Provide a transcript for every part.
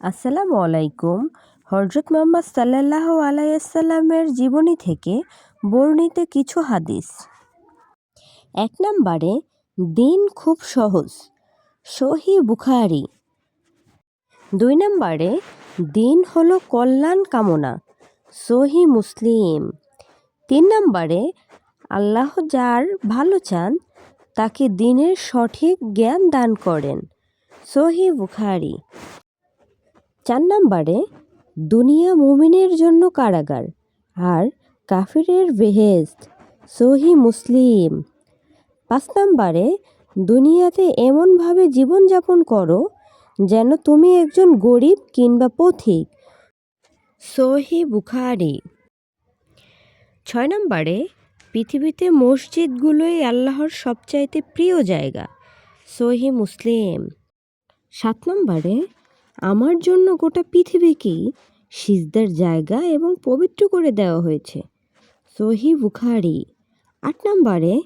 আসসালামু আলাইকুম। হজরত মোহাম্মদ সাল্লাহ আলাইসাল্লামের জীবনী থেকে বর্ণিত কিছু হাদিস। এক নম্বরে, দিন খুব সহজ। সহি বুখারি। দুই নম্বরে, দিন হলো কল্যাণ কামনা। সহি মুসলিম। তিন নম্বরে, আল্লাহ যার ভালো চান, তাকে দিনের সঠিক জ্ঞান দান করেন। সহি বুখারি। চার নাম্বারে, দুনিয়া মুমিনের জন্য কারাগার আর কাফিরের বেহেস্ত সহি মুসলিম। পাঁচ নাম্বারে, দুনিয়াতে এমনভাবে জীবনযাপন করো যেন তুমি একজন গরিব কিংবা পথিক। সহি বুখারি। ছয় নম্বরে, পৃথিবীতে মসজিদগুলোই আল্লাহর সবচাইতে প্রিয় জায়গা, সহি মুসলিম। সাত নম্বরে আমার জন্য গোটা পৃথিবীকেই সিজদার জায়গা এবং পবিত্র করে দেওয়া হয়েছে। সহি বুখারি, আট নম্বরে,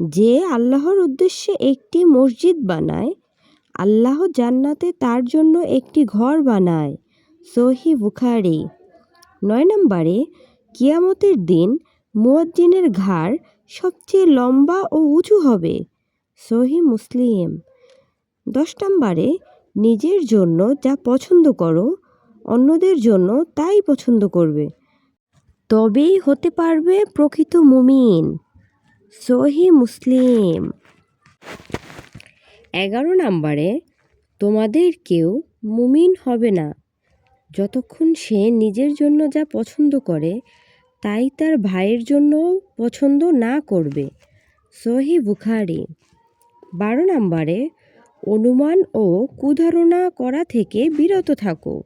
যে আল্লাহর উদ্দেশ্যে একটি মসজিদ বানায়, আল্লাহ জান্নাতে তার জন্য একটি ঘর বানায়। সহি বুখারি, নয় নম্বরে, কিয়ামতের দিন মুয়াজ্জিনের ঘাড় সবচেয়ে লম্বা ও উঁচু হবে। সহি মুসলিম, দশ নম্বরে নিজের জন্য যা পছন্দ করো, অন্যদের জন্য তাই পছন্দ করবে। তবেই হতে পারবে প্রকৃত মুমিন। সহি মুসলিম। এগারো নম্বরে, তোমাদের কেউ মুমিন হবে না। যতক্ষণ সে নিজের জন্য যা পছন্দ করে, তাই তার ভাইয়ের জন্যও পছন্দ না করবে। সহি বুখারি। বারো নম্বরে অনুমান ও কুধারণা করা থেকে বিরত থাকো।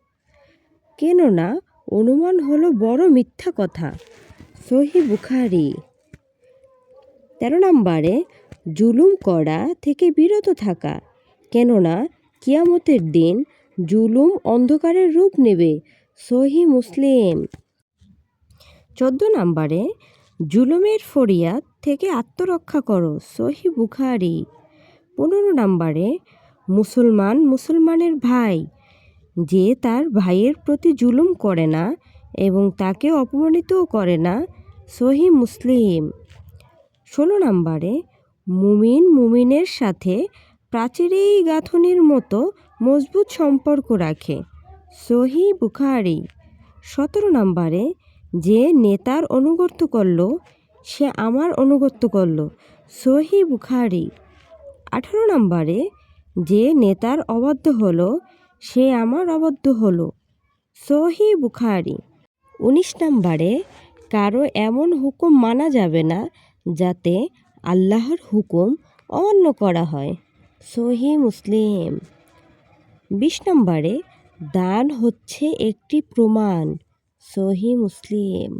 কেননা, অনুমান হলো বড় মিথ্যা কথা। সহি বুখারি। তেরো নম্বরে, জুলুম করা থেকে বিরত থাকা। কেননা, কিয়ামতের দিন জুলুম অন্ধকারের রূপ নেবে। সহি মুসলিম। চোদ্দ নম্বরে, জুলুমের ফরিয়াদ থেকে আত্মরক্ষা করো। সহি বুখারি। পনেরো নম্বরে মুসলমান মুসলমানের ভাই, যে তার ভাইয়ের প্রতি জুলুম করে না এবং তাকে অপমানিতও করে না, সহি মুসলিম। ষোলো নম্বরে মুমিন মুমিনের সাথে প্রাচীরেই গাঁথনির মতো মজবুত সম্পর্ক রাখে, সহি বুখারি। সতেরো নম্বরে যে নেতার অনুগত করল, সে আমার অনুগত্য করল, সহি বুখারি। আঠারো নম্বরে, যে নেতার অবাধ্য হলো, সে আমার অবাধ্য হলো। সহি বুখারি। উনিশ নম্বরে, কারও এমন হুকুম মানা যাবে না, যাতে আল্লাহর হুকুম অমান্য করা হয়। সহি মুসলিম। বিশ নম্বরে, দান হচ্ছে একটি প্রমাণ। সহি মুসলিম।